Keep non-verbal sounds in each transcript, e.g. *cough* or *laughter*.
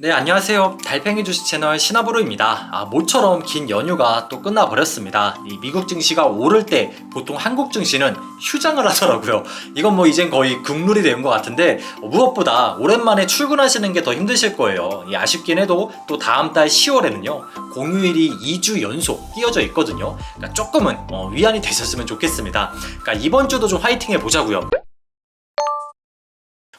네, 안녕하세요. 달팽이 주식 채널 신화브로입니다. 아, 모처럼 긴 연휴가 또 끝나버렸습니다. 이 미국 증시가 오를 때 보통 한국 증시는 휴장을 하더라고요. 이건 뭐 이젠 거의 국룰이 된 것 같은데 어, 무엇보다 오랜만에 출근하시는 게 더 힘드실 거예요. 이 아쉽긴 해도 또 다음 달 10월에는요. 공휴일이 2주 연속 끼어져 있거든요. 그러니까 조금은 어, 위안이 되셨으면 좋겠습니다. 그러니까 이번 주도 좀 화이팅 해보자고요.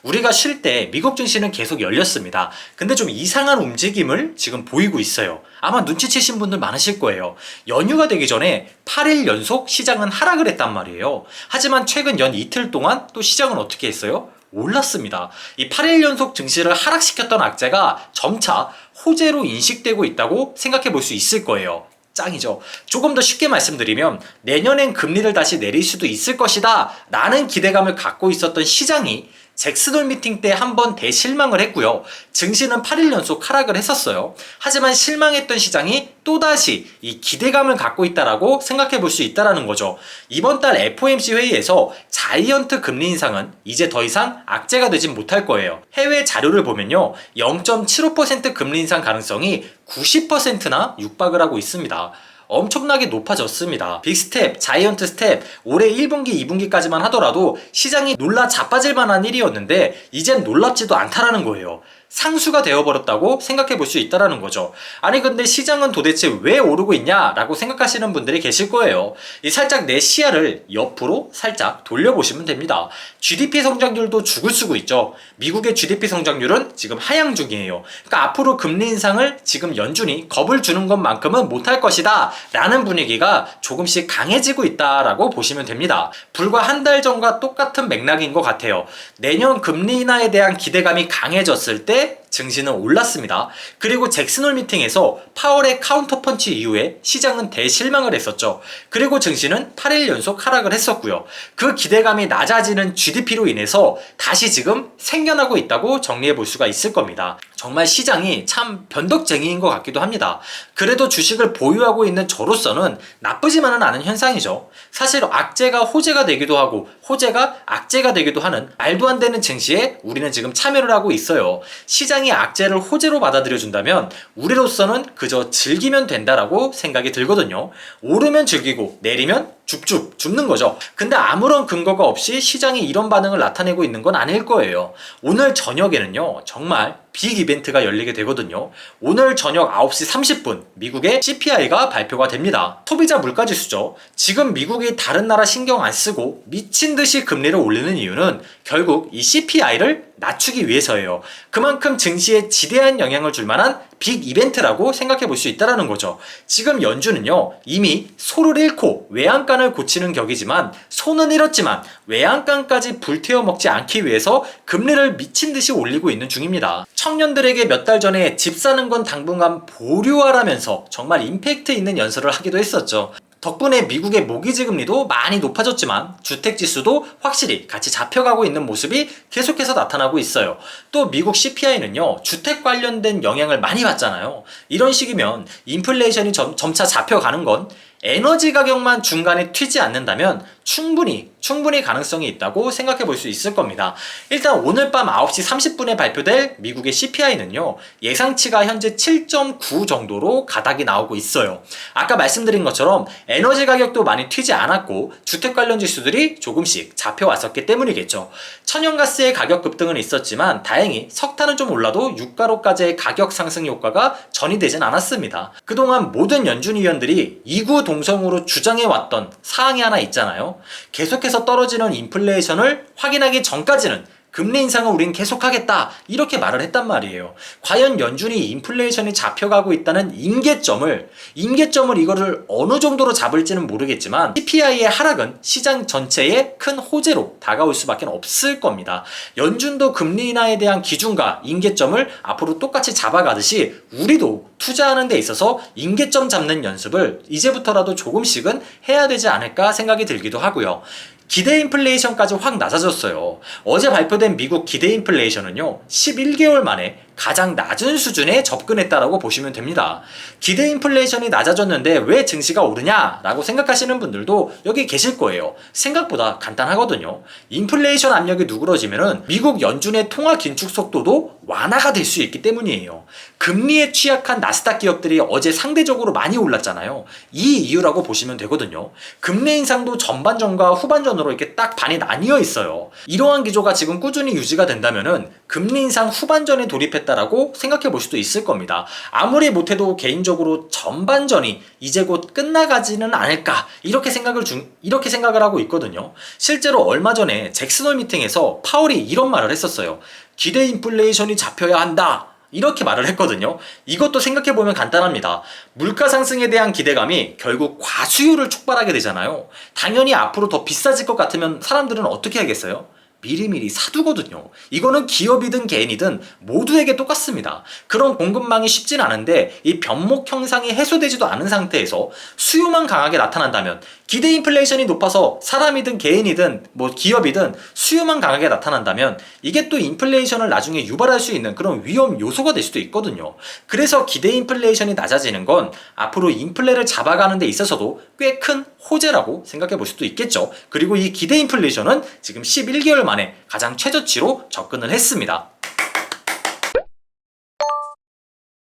우리가 쉴 때 미국 증시는 계속 열렸습니다. 근데 좀 이상한 움직임을 지금 보이고 있어요. 아마 눈치채신 분들 많으실 거예요. 연휴가 되기 전에 8일 연속 시장은 하락을 했단 말이에요. 하지만 최근 연 이틀 동안 또 시장은 어떻게 했어요? 올랐습니다. 이 8일 연속 증시를 하락시켰던 악재가 점차 호재로 인식되고 있다고 생각해 볼 수 있을 거예요. 짱이죠. 조금 더 쉽게 말씀드리면 내년엔 금리를 다시 내릴 수도 있을 것이다 라는 기대감을 갖고 있었던 시장이 잭스홀 미팅 때 한 번 대실망을 했고요. 증시는 8일 연속 하락을 했었어요. 하지만 실망했던 시장이 또다시 이 기대감을 갖고 있다라고 생각해 볼 수 있다라는 거죠. 이번 달 FOMC 회의에서 자이언트 금리 인상은 이제 더 이상 악재가 되진 못할 거예요. 해외 자료를 보면요. 0.75% 금리 인상 가능성이 90%나 육박을 하고 있습니다. 엄청나게 높아졌습니다. 빅스텝, 자이언트 스텝, 올해 1분기, 2분기까지만 하더라도 시장이 놀라 자빠질 만한 일이었는데 이젠 놀랍지도 않다라는 거예요. 상수가 되어버렸다고 생각해 볼 수 있다라는 거죠. 아니 근데 시장은 도대체 왜 오르고 있냐라고 생각하시는 분들이 계실 거예요. 이 살짝 내 시야를 옆으로 살짝 돌려보시면 됩니다. GDP 성장률도 죽을 쓰고 있죠. 미국의 GDP 성장률은 지금 하향 중이에요. 그러니까 앞으로 금리 인상을 지금 연준이 겁을 주는 것만큼은 못할 것이다 라는 분위기가 조금씩 강해지고 있다라고 보시면 됩니다. 불과 한 달 전과 똑같은 맥락인 것 같아요. 내년 금리 인하에 대한 기대감이 강해졌을 때 증시는 올랐습니다. 그리고 잭슨홀 미팅에서 파월의 카운터 펀치 이후에 시장은 대실망을 했었죠. 그리고 증시는 8일 연속 하락을 했었고요. 그 기대감이 낮아지는 GDP로 인해서 다시 지금 생겨나고 있다고 정리해 볼 수가 있을 겁니다. 정말 시장이 참 변덕쟁이인 것 같기도 합니다. 그래도 주식을 보유하고 있는 저로서는 나쁘지만은 않은 현상이죠. 사실 악재가 호재가 되기도 하고 호재가 악재가 되기도 하는 말도 안 되는 증시에 우리는 지금 참여를 하고 있어요. 시장이 악재를 호재로 받아들여준다면 우리로서는 그저 즐기면 된다라고 생각이 들거든요. 오르면 즐기고 내리면 줍줍 줍는 거죠. 근데 아무런 근거가 없이 시장이 이런 반응을 나타내고 있는 건 아닐 거예요. 오늘 저녁에는요, 정말 빅 이벤트가 열리게 되거든요. 오늘 저녁 9시 30분 미국의 CPI가 발표가 됩니다. 소비자 물가 지수죠. 지금 미국이 다른 나라 신경 안 쓰고 미친 듯이 금리를 올리는 이유는 결국 이 CPI를 낮추기 위해서예요. 그만큼 증시에 지대한 영향을 줄 만한 빅 이벤트라고 생각해 볼 수 있다는 거죠. 지금 연준은요, 이미 소를 잃고 외양간을 고치는 격이지만 손은 잃었지만 외양간까지 불태워 먹지 않기 위해서 금리를 미친 듯이 올리고 있는 중입니다. 청년들에게 몇 달 전에 집 사는 건 당분간 보류하라면서 정말 임팩트 있는 연설을 하기도 했었죠. 덕분에 미국의 모기지 금리도 많이 높아졌지만 주택 지수도 확실히 같이 잡혀가고 있는 모습이 계속해서 나타나고 있어요. 또 미국 CPI는요, 주택 관련된 영향을 많이 받잖아요. 이런 식이면 인플레이션이 점, 점차 잡혀가는 건 에너지 가격만 중간에 튀지 않는다면 충분히 충분히 가능성이 있다고 생각해 볼 수 있을 겁니다. 일단 오늘 밤 9시 30분에 발표될 미국의 CPI는요. 예상치가 현재 7.9 정도로 가닥이 나오고 있어요. 아까 말씀드린 것처럼 에너지 가격도 많이 튀지 않았고 주택 관련 지수들이 조금씩 잡혀왔었기 때문이겠죠. 천연가스의 가격 급등은 있었지만 다행히 석탄은 좀 올라도 유가로까지의 가격 상승 효과가 전이되진 않았습니다. 그동안 모든 연준 위원들이 이구 동성으로 주장해왔던 사항이 하나 있잖아요. 계속해서 떨어지는 인플레이션을 확인하기 전까지는 금리 인상을 우린 계속하겠다 이렇게 말을 했단 말이에요. 과연 연준이 인플레이션이 잡혀가고 있다는 임계점을 임계점을 이거를 어느 정도로 잡을지는 모르겠지만 CPI의 하락은 시장 전체에 큰 호재로 다가올 수밖에 없을 겁니다. 연준도 금리 인하에 대한 기준과 임계점을 앞으로 똑같이 잡아가듯이 우리도 투자하는 데 있어서 임계점 잡는 연습을 이제부터라도 조금씩은 해야 되지 않을까 생각이 들기도 하고요. 기대 인플레이션까지 확 낮아졌어요. 어제 발표된 미국 기대 인플레이션은요, 11개월 만에 가장 낮은 수준에 접근했다라고 보시면 됩니다. 기대 인플레이션이 낮아졌는데 왜 증시가 오르냐라고 생각하시는 분들도 여기 계실 거예요. 생각보다 간단하거든요. 인플레이션 압력이 누그러지면은 미국 연준의 통화 긴축 속도도 완화가 될 수 있기 때문이에요. 금리에 취약한 나스닥 기업들이 어제 상대적으로 많이 올랐잖아요. 이 이유라고 보시면 되거든요. 금리 인상도 전반전과 후반전으로 이렇게 딱 반이 나뉘어 있어요. 이러한 기조가 지금 꾸준히 유지가 된다면은 금리 인상 후반전에 돌입했다 라고 생각해 볼 수도 있을 겁니다. 아무리 못해도 개인적으로 전반전이 이제 곧 끝나가지는 않을까 이렇게 생각을 중 이렇게 생각을 하고 있거든요. 실제로 얼마 전에 잭슨홀 미팅에서 파월이 이런 말을 했었어요. 기대 인플레이션이 잡혀야 한다. 이렇게 말을 했거든요. 이것도 생각해보면 간단합니다. 물가 상승에 대한 기대감이 결국 과수요를 촉발하게 되잖아요. 당연히 앞으로 더 비싸질 것 같으면 사람들은 어떻게 하겠어요? 미리미리 사두거든요. 이거는 기업이든 개인이든 모두에게 똑같습니다. 그런 공급망이 쉽진 않은데 이 변목 형상이 해소되지도 않은 상태에서 수요만 강하게 나타난다면 기대 인플레이션이 높아서 사람이든 개인이든 뭐 기업이든 수요만 강하게 나타난다면 이게 또 인플레이션을 나중에 유발할 수 있는 그런 위험 요소가 될 수도 있거든요. 그래서 기대 인플레이션이 낮아지는 건 앞으로 인플레를 잡아가는 데 있어서도 꽤 큰 호재라고 생각해 볼 수도 있겠죠. 그리고 이 기대 인플레이션은 지금 11개월 만에 가장 최저치로 접근을 했습니다.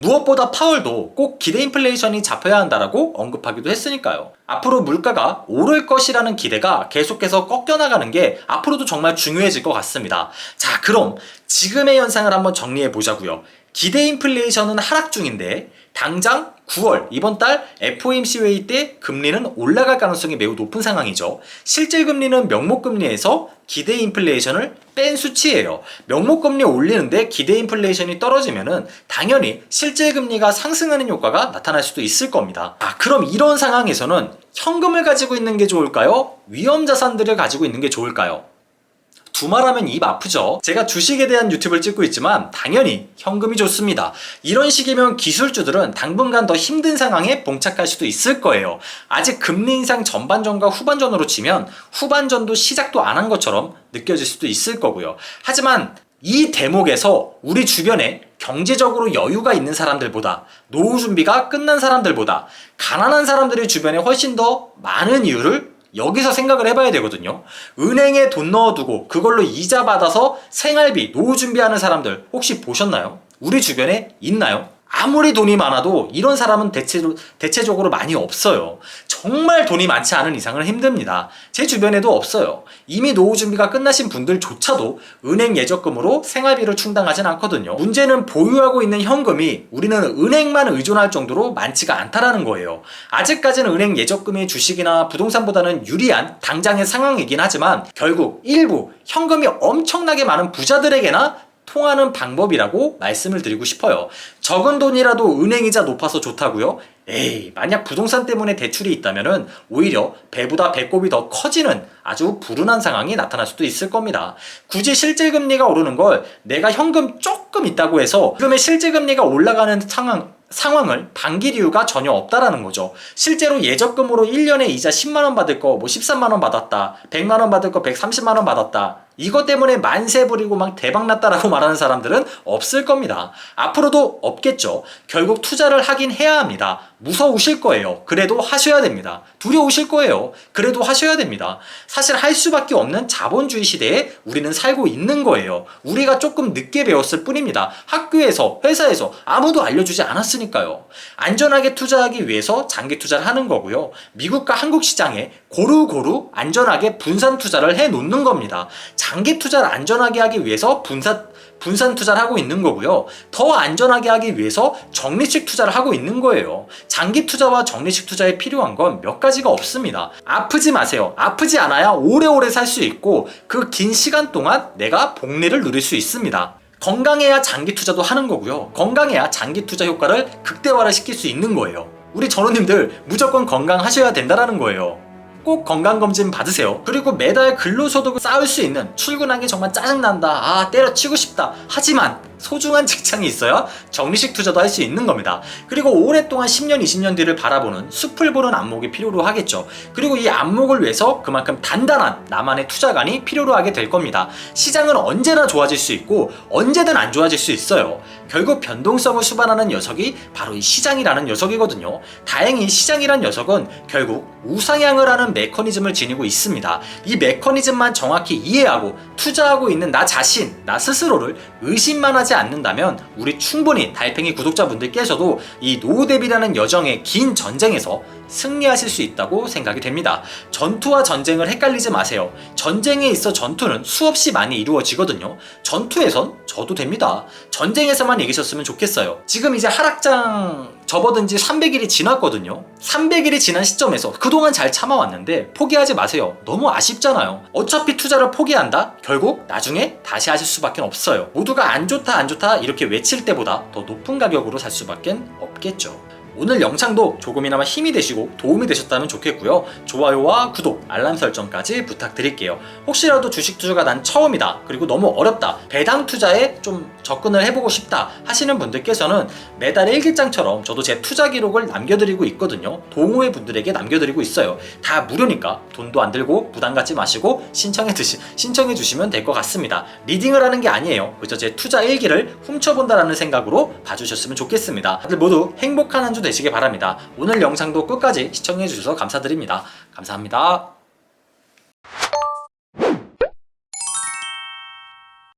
무엇보다 파월도 꼭 기대 인플레이션이 잡혀야 한다라고 언급하기도 했으니까요. 앞으로 물가가 오를 것이라는 기대가 계속해서 꺾여나가는 게 앞으로도 정말 중요해질 것 같습니다. 자, 그럼 지금의 현상을 한번 정리해 보자고요. 기대 인플레이션은 하락 중인데 당장 9월 이번 달 FOMC 회의 때 금리는 올라갈 가능성이 매우 높은 상황이죠. 실질 금리는 명목 금리에서 기대 인플레이션을 뺀 수치예요. 명목 금리 올리는데 기대 인플레이션이 떨어지면은 당연히 실질 금리가 상승하는 효과가 나타날 수도 있을 겁니다. 아, 그럼 이런 상황에서는 현금을 가지고 있는 게 좋을까요? 위험 자산들을 가지고 있는 게 좋을까요? 두말하면 입 아프죠. 제가 주식에 대한 유튜브를 찍고 있지만 당연히 현금이 좋습니다. 이런 식이면 기술주들은 당분간 더 힘든 상황에 봉착할 수도 있을 거예요. 아직 금리 인상 전반전과 후반전으로 치면 후반전도 시작도 안 한 것처럼 느껴질 수도 있을 거고요. 하지만 이 대목에서 우리 주변에 경제적으로 여유가 있는 사람들보다 노후 준비가 끝난 사람들보다 가난한 사람들이 주변에 훨씬 더 많은 이유를 여기서 생각을 해봐야 되거든요. 은행에 돈 넣어두고 그걸로 이자 받아서 생활비, 노후 준비하는 사람들 혹시 보셨나요? 우리 주변에 있나요? 아무리 돈이 많아도 이런 사람은 대체, 대체적으로 많이 없어요. 정말 돈이 많지 않은 이상은 힘듭니다. 제 주변에도 없어요. 이미 노후 준비가 끝나신 분들조차도 은행 예적금으로 생활비를 충당하진 않거든요. 문제는 보유하고 있는 현금이 우리는 은행만 의존할 정도로 많지가 않다라는 거예요. 아직까지는 은행 예적금이 주식이나 부동산보다는 유리한 당장의 상황이긴 하지만 결국 일부 현금이 엄청나게 많은 부자들에게나 통하는 방법이라고 말씀을 드리고 싶어요. 적은 돈이라도 은행이자 높아서 좋다고요? 에이, 만약 부동산 때문에 대출이 있다면은 오히려 배보다 배꼽이 더 커지는 아주 불운한 상황이 나타날 수도 있을 겁니다. 굳이 실질 금리가 오르는 걸 내가 현금 조금 있다고 해서 지금의 실질 금리가 올라가는 상황 상황을 반길 이유가 전혀 없다라는 거죠. 실제로 예적금으로 1년에 이자 10만 원 받을 거 뭐 13만 원 받았다. 100만 원 받을 거 130만 원 받았다. 이것 때문에 만세 부리고 막 대박 났다라고 *laughs* 말하는 사람들은 없을 겁니다. 앞으로도 없겠죠. 결국 투자를 하긴 해야 합니다. 무서우실 거예요. 그래도 하셔야 됩니다. 두려우실 거예요. 그래도 하셔야 됩니다. 사실 할 수밖에 없는 자본주의 시대에 우리는 살고 있는 거예요. 우리가 조금 늦게 배웠을 뿐입니다. 학교에서, 회사에서 아무도 알려주지 않았으니까요. 안전하게 투자하기 위해서 장기 투자를 하는 거고요. 미국과 한국 시장에 고루고루 안전하게 분산 투자를 해 놓는 겁니다. 장기 투자를 안전하게 하기 위해서 분산 분산 투자를 하고 있는 거고요. 더 안전하게 하기 위해서 적리식 투자를 하고 있는 거예요. 장기 투자와 적리식 투자에 필요한 건 몇 가지가 없습니다. 아프지 마세요. 아프지 않아야 오래오래 살 수 있고 그 긴 시간 동안 내가 복리를 누릴 수 있습니다. 건강해야 장기 투자도 하는 거고요. 건강해야 장기 투자 효과를 극대화를 시킬 수 있는 거예요. 우리 전우님들 무조건 건강하셔야 된다라는 거예요. 꼭 건강검진 받으세요. 그리고 매달 근로소득을 쌓을 수 있는 출근하기 정말 짜증난다. 아, 때려치고 싶다. 하지만 소중한 직장이 있어야 정리식 투자도 할 수 있는 겁니다. 그리고 오랫동안 10년, 20년 뒤를 바라보는 숲을 보는 안목이 필요로 하겠죠. 그리고 이 안목을 위해서 그만큼 단단한 나만의 투자관이 필요로 하게 될 겁니다. 시장은 언제나 좋아질 수 있고 언제든 안 좋아질 수 있어요. 결국 변동성을 수반하는 녀석이 바로 이 시장이라는 녀석이거든요. 다행히 시장이란 녀석은 결국 우상향을 하는 메커니즘을 지니고 있습니다. 이 메커니즘만 정확히 이해하고 투자하고 있는 나 자신, 나 스스로를 의심만 하지 않는다면 우리 충분히 달팽이 구독자분들께서도 이 노후 대비라는 여정의 긴 전쟁에서 승리하실 수 있다고 생각이 됩니다. 전투와 전쟁을 헷갈리지 마세요. 전쟁에 있어 전투는 수없이 많이 이루어지거든요. 전투에선 져도 됩니다. 전쟁에서만 이기셨으면 좋겠어요. 지금 이제 하락장 접어든 지 300일이 지났거든요. 300일이 지난 시점에서 그동안 잘 참아왔는데 포기하지 마세요. 너무 아쉽잖아요. 어차피 투자를 포기한다? 결국 나중에 다시 하실 수밖에 없어요. 모두가 안 좋다 안 좋다 이렇게 외칠 때보다 더 높은 가격으로 살 수밖에 없겠죠. 오늘 영상도 조금이나마 힘이 되시고 도움이 되셨다면 좋겠고요. 좋아요와 구독, 알람 설정까지 부탁드릴게요. 혹시라도 주식 투자가 난 처음이다. 그리고 너무 어렵다. 배당 투자에 좀 접근을 해보고 싶다 하시는 분들께서는 매달 일기장처럼 저도 제 투자 기록을 남겨드리고 있거든요. 동호회 분들에게 남겨드리고 있어요. 다 무료니까 돈도 안 들고 부담 갖지 마시고 신청해 드시 신청해 주시면 될 것 같습니다. 리딩을 하는 게 아니에요. 그저 제 투자 일기를 훔쳐본다라는 생각으로 봐주셨으면 좋겠습니다. 다들 모두 행복한 한 주 되시길 바랍니다. 오늘 영상도 끝까지 시청해 주셔서 감사드립니다. 감사합니다.